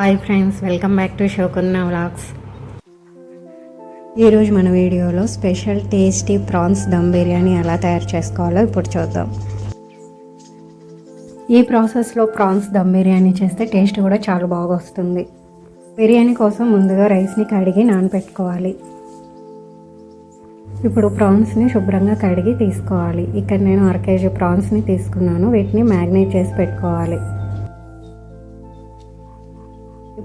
Hi friends welcome back to షోకున్న vlogs ఈరోజు మన వీడియోలో special tasty prawns dum biryani ఎలా తయారు చేసుకోవాలో ఇప్పుడు చూద్దాం. ఈ ప్రాసెస్లో ప్రాన్స్ దమ్ బిర్యానీ చేస్తే టేస్ట్ కూడా చాలా బాగా వస్తుంది. బిర్యానీ కోసం ముందుగా రైస్ని కడిగి నానబెట్టుకోవాలి ఇప్పుడు ప్రాన్స్ని శుభ్రంగా కడిగి తీసుకోవాలి. ఇక్కడ నేను అర కేజీ ప్రాన్స్ని తీసుకున్నాను. వీటిని మ్యాగ్నేట్ చేసి పెట్టుకోవాలి.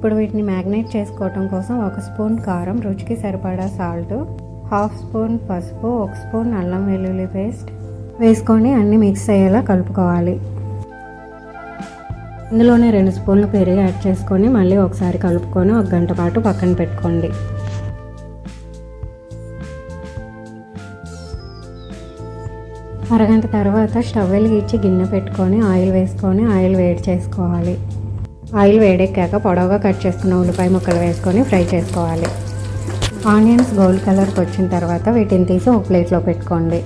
ఇప్పుడు వీటిని మ్యాగ్నేట్ చేసుకోవటం కోసం ఒక స్పూన్ కారం రుచికి సరిపడా సాల్ట్ హాఫ్ స్పూన్ పసుపు ఒక స్పూన్ అల్లం వెల్లుల్లి పేస్ట్ వేసుకొని అన్నీ మిక్స్ అయ్యేలా కలుపుకోవాలి. ఇందులోనే రెండు స్పూన్లు పెరుగు యాడ్ చేసుకొని మళ్ళీ ఒకసారి కలుపుకొని ఒక గంట పాటు పక్కన పెట్టుకోండి. అరగంట తర్వాత స్టవ్ వెలిగించి గిన్నె పెట్టుకొని ఆయిల్ వేసుకొని ఆయిల్ వేడి చేసుకోవాలి. ఆయిల్ వేడెక్కాక పొడవుగా కట్ చేసుకున్న ఉల్లిపాయ ముక్కలు వేసుకొని ఫ్రై చేసుకోవాలి. ఆనియన్స్ గోల్డ్ కలర్కి వచ్చిన తర్వాత వీటిని తీసి ఒక ప్లేట్లో పెట్టుకోండి.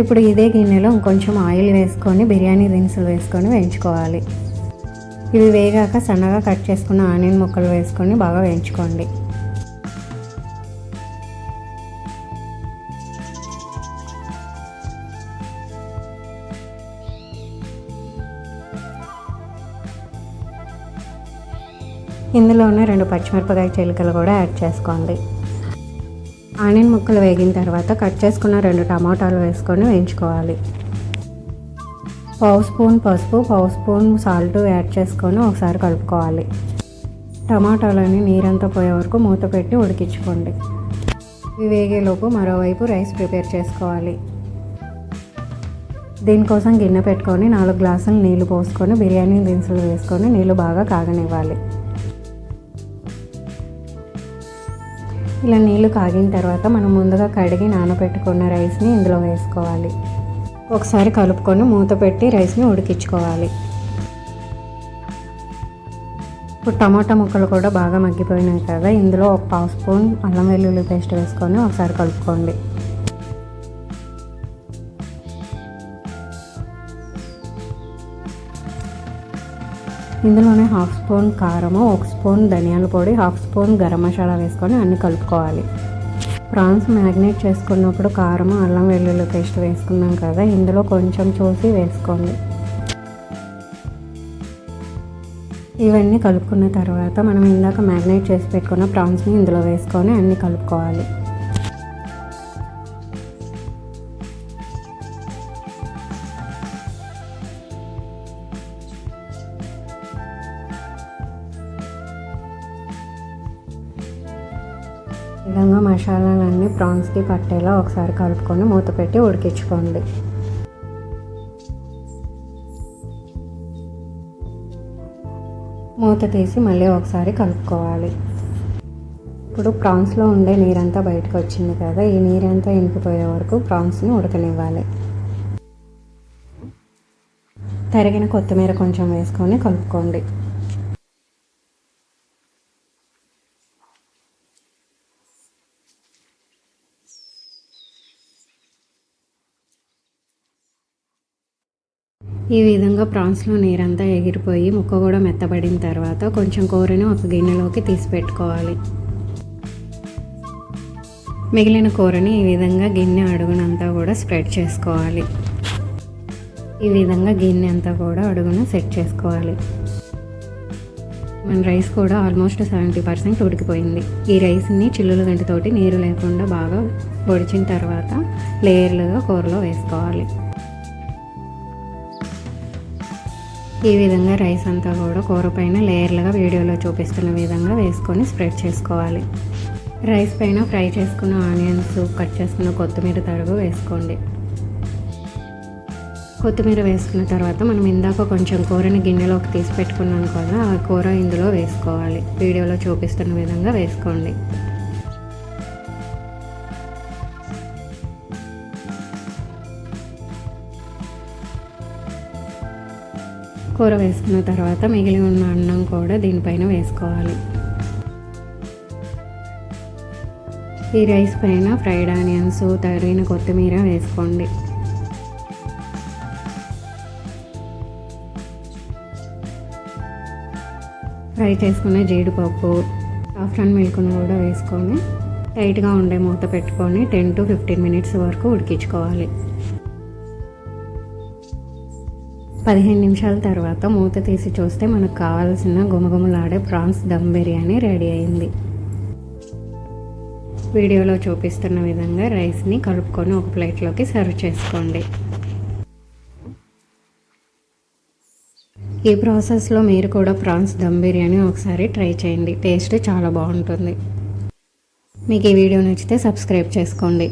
ఇప్పుడు ఇదే గిన్నెలో ఇంకొంచెం ఆయిల్ వేసుకొని బిర్యానీ దినుసులు వేసుకొని వేయించుకోవాలి. ఇవి వేగాక సన్నగా కట్ చేసుకున్న ఆనియన్ ముక్కలు వేసుకొని బాగా వేయించుకోండి. ఇందులోనే రెండు పచ్చిమిరపకాయ చిలుకలు కూడా యాడ్ చేసుకోండి. ఆనియన్ ముక్కలు వేగిన తర్వాత కట్ చేసుకున్న రెండు టమాటాలు వేసుకొని వేయించుకోవాలి. పావు స్పూన్ పసుపు పావు స్పూన్ సాల్ట్ యాడ్ చేసుకొని ఒకసారి కలుపుకోవాలి. టమాటాలని నీరంతా పోయే వరకు మూత పెట్టి ఉడికించుకోండి. ఇవి వేగేలోపు మరోవైపు రైస్ ప్రిపేర్ చేసుకోవాలి. దీనికోసం గిన్నె పెట్టుకొని నాలుగు గ్లాసులు నీళ్ళు పోసుకొని బిర్యానీ దినుసులు వేసుకొని నీళ్ళు బాగా కాగనివ్వాలి. ఇలా నీళ్ళు కాగిన తర్వాత మనం ముందుగా కడిగి నానబెట్టుకున్న రైస్ని ఇందులో వేసుకోవాలి. ఒకసారి కలుపుకొని మూత పెట్టి రైస్ని ఉడికించుకోవాలి. ఇప్పుడు టమాటా ముక్కలు కూడా బాగా మగ్గిపోయినాయి కదా ఇందులో ఒక పావు స్పూన్ అల్లం వెల్లుల్లి పేస్ట్ వేసుకొని ఒకసారి కలుపుకోండి. ఇందులోనే హాఫ్ స్పూన్ కారము ఒక స్పూన్ ధనియాల పొడి హాఫ్ స్పూన్ గరం మసాలా వేసుకొని అన్ని కలుపుకోవాలి. ప్రాన్స్ మ్యాగ్నేట్ చేసుకున్నప్పుడు కారము అల్లం వెల్లుల్లి పేస్ట్ వేసుకున్నాం కదా ఇందులో కొంచెం చూసి వేసుకోండి. ఇవన్నీ కలుపుకున్న తర్వాత మనం ఇందాక మ్యాగ్నేట్ చేసి పెట్టుకున్న ప్రాన్స్ని ఇందులో వేసుకొని అన్నీ కలుపుకోవాలి. విధంగా మసాలాలన్నీ ప్రాన్స్కి పట్టేలా ఒకసారి కలుపుకొని మూత పెట్టి ఉడికించుకోండి. మూత తీసి మళ్ళీ ఒకసారి కలుపుకోవాలి. ఇప్పుడు ప్రాన్స్లో ఉండే నీరంతా బయటకు వచ్చింది కదా ఈ నీరంతా ఇంకిపోయే వరకు ప్రాన్స్ని ఉడకనివ్వాలి. తరిగిన కొత్తిమీర కొంచెం వేసుకొని కలుపుకోండి. ఈ విధంగా ప్రాన్స్లో నీరంతా ఎగిరిపోయి ముక్క కూడా మెత్తబడిన తర్వాత కొంచెం కూరని ఒక గిన్నెలోకి తీసి పెట్టుకోవాలి. మిగిలిన కూరని ఈ విధంగా గిన్నె అడుగునంతా కూడా స్ప్రెడ్ చేసుకోవాలి. ఈ విధంగా గిన్నె అంతా కూడా అడుగున సెట్ చేసుకోవాలి. మన రైస్ కూడా ఆల్మోస్ట్ సెవెంటీ పర్సెంట్ ఉడికిపోయింది. ఈ రైస్ని చిల్లుల గంటతోటి నీరు లేకుండా బాగా పొడిచిన తర్వాత లేయర్లుగా కూరలో వేసుకోవాలి. ఈ విధంగా రైస్ అంతా కూడా కూర పైన లేయర్లుగా వీడియోలో చూపిస్తున్న విధంగా వేసుకొని స్ప్రెడ్ చేసుకోవాలి. రైస్ పైన ఫ్రై చేసుకున్న ఆనియన్స్ కట్ చేసుకున్న కొత్తిమీర తరుగు వేసుకోండి. కొత్తిమీర వేసుకున్న తర్వాత మనం ఇందాక కొంచెం కూరని గిన్నెలోకి తీసి పెట్టుకున్నాం కదా ఆ కూర ఇందులో వేసుకోవాలి. వీడియోలో చూపిస్తున్న విధంగా వేసుకోండి. కూర వేసుకున్న తర్వాత మిగిలి ఉన్న అన్నం కూడా దీనిపైన వేసుకోవాలి. ఈ రైస్ పైన ఫ్రైడ్ ఆనియన్స్ తరిగిన కొత్తిమీర వేసుకోండి. ఫ్రై చేసుకున్న జీడిపప్పు సాఫ్రాన్ మిల్క్ను కూడా వేసుకొని టైట్గా ఉండే మూత పెట్టుకొని టెన్ టు ఫిఫ్టీన్ మినిట్స్ వరకు ఉడికించుకోవాలి. పదిహేను నిమిషాల తర్వాత మూత తీసి చూస్తే మనకు కావాల్సిన గుమగుమలాడే ప్రాన్స్ దమ్ బిర్యానీ రెడీ అయింది. వీడియోలో చూపిస్తున్న విధంగా రైస్ని కలుపుకొని ఒక ప్లేట్లోకి సర్వ్ చేసుకోండి. ఈ ప్రాసెస్లో మీరు కూడా ప్రాన్స్ దమ్ బిర్యానీ ఒకసారి ట్రై చేయండి. టేస్ట్ చాలా బాగుంటుంది. మీకు ఈ వీడియో నచ్చితే సబ్స్క్రైబ్ చేసుకోండి.